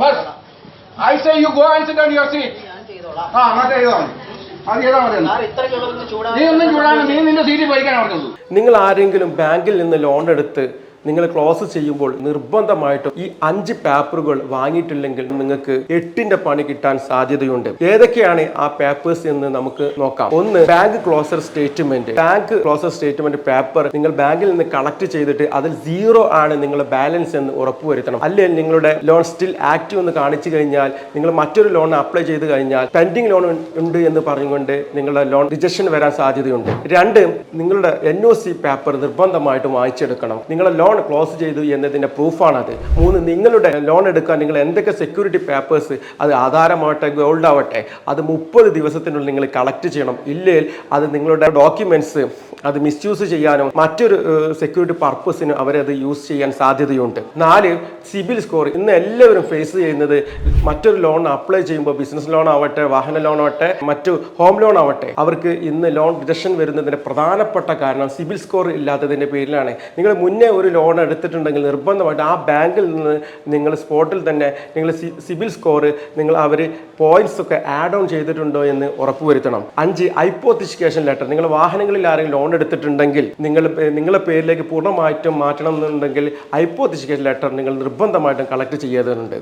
Bus. ചെയ്തോളാം. I say you go and sit on your seat. ചെയ്തോളാം. ആ അങ്ങോട്ട് ചെയ്താൽ മതി. അത് ചെയ്താൽ മതി. നീ ഒന്നും ചൂടാണ് നീ നിന്റെ പോയിക്കാൻ പറഞ്ഞത് നിങ്ങൾ ആരെങ്കിലും ബാങ്കിൽ നിന്ന് ലോൺ എടുത്ത് നിങ്ങൾ ക്ലോസ് ചെയ്യുമ്പോൾ നിർബന്ധമായിട്ടും ഈ അഞ്ച് പേപ്പറുകൾ വാങ്ങിയിട്ടില്ലെങ്കിൽ നിങ്ങൾക്ക് എട്ടിന്റെ പണി കിട്ടാൻ സാധ്യതയുണ്ട്. ഏതൊക്കെയാണ് ആ പേപ്പേഴ്സ് എന്ന് നമുക്ക് നോക്കാം. ഒന്ന് bank closure statement. Bank closure statement paper നിങ്ങൾ ബാങ്കിൽ നിന്ന് കളക്ട് ചെയ്തിട്ട് അതിൽ സീറോ ആണ് നിങ്ങളുടെ ബാലൻസ് എന്ന് ഉറപ്പുവരുത്തണം. അല്ലെങ്കിൽ നിങ്ങളുടെ ലോൺ സ്റ്റിൽ ആക്റ്റീവ് എന്ന് കാണിച്ചു കഴിഞ്ഞാൽ നിങ്ങൾ മറ്റൊരു ലോൺ അപ്ലൈ ചെയ്ത് കഴിഞ്ഞാൽ പെൻഡിങ് ലോൺ ഉണ്ട് എന്ന് പറഞ്ഞുകൊണ്ട് നിങ്ങളുടെ ലോൺ റിജക്ഷൻ വരാൻ സാധ്യതയുണ്ട്. രണ്ട് നിങ്ങളുടെ എൻ ഒ സി പേപ്പർ നിർബന്ധമായിട്ടും വായിച്ചെടുക്കണം. നിങ്ങളുടെ ലോൺ ക്ലോസ് ചെയ്തു എന്നതിന്റെ പ്രൂഫാണത്. മൂന്ന് നിങ്ങളുടെ ലോൺ എടുക്കാൻ നിങ്ങൾ എന്തൊക്കെ സെക്യൂരിറ്റി പേപ്പേഴ്സ് അത് ആധാരമാവട്ടെ ഗോൾഡ് ആവട്ടെ അത് മുപ്പത് ദിവസത്തിനുള്ളിൽ നിങ്ങൾ കളക്ട് ചെയ്യണം. ഇല്ലെങ്കിൽ അത് നിങ്ങളുടെ ഡോക്യുമെന്റ്സ് അത് മിസ്യൂസ് ചെയ്യാനോ മറ്റൊരു സെക്യൂരിറ്റി പർപ്പസിന് അവരത് യൂസ് ചെയ്യാൻ സാധ്യതയുണ്ട്. നാല് സിബിൽ സ്കോർ ഇന്ന് എല്ലാവരും ഫേസ് ചെയ്യുന്നത് മറ്റൊരു ലോൺ അപ്ലൈ ചെയ്യുമ്പോൾ ബിസിനസ് ലോൺ ആവട്ടെ വാഹന ലോൺ ആവട്ടെ മറ്റു ഹോം ലോൺ ആവട്ടെ അവർക്ക് ഇന്ന് ലോൺ ഡിഡക്ഷൻ വരുന്നതിന്റെ പ്രധാനപ്പെട്ട കാരണം സിബിൽ സ്കോർ ഇല്ലാത്തതിന്റെ പേരിലാണ്. നിങ്ങൾ മുന്നേ ഒരു ലോൺ എടുത്തിട്ടുണ്ടെങ്കിൽ നിർബന്ധമായിട്ട് ആ ബാങ്കിൽ നിന്ന് നിങ്ങൾ സ്പോട്ടിൽ തന്നെ നിങ്ങൾ സിബിൽ സ്കോർ നിങ്ങൾ അവർ പോയിന്റ്സ് ഒക്കെ ആഡ് ഓൺ ചെയ്തിട്ടുണ്ടോ എന്ന് ഉറപ്പുവരുത്തണം. അഞ്ച് ഐപ്പോത്തിഷിക്കേഷൻ ലെറ്റർ നിങ്ങൾ വാഹനങ്ങളിൽ ആരെങ്കിലും ലോൺ എടുത്തിട്ടുണ്ടെങ്കിൽ നിങ്ങൾ നിങ്ങളുടെ പേരിലേക്ക് പൂർണമായിട്ടും മാറ്റണം എന്നുണ്ടെങ്കിൽ ഐപ്പോത്തിഷിക്കേഷൻ ലെറ്റർ നിങ്ങൾ നിർബന്ധമായിട്ടും കളക്ട് ചെയ്യേണ്ടതുണ്ട്.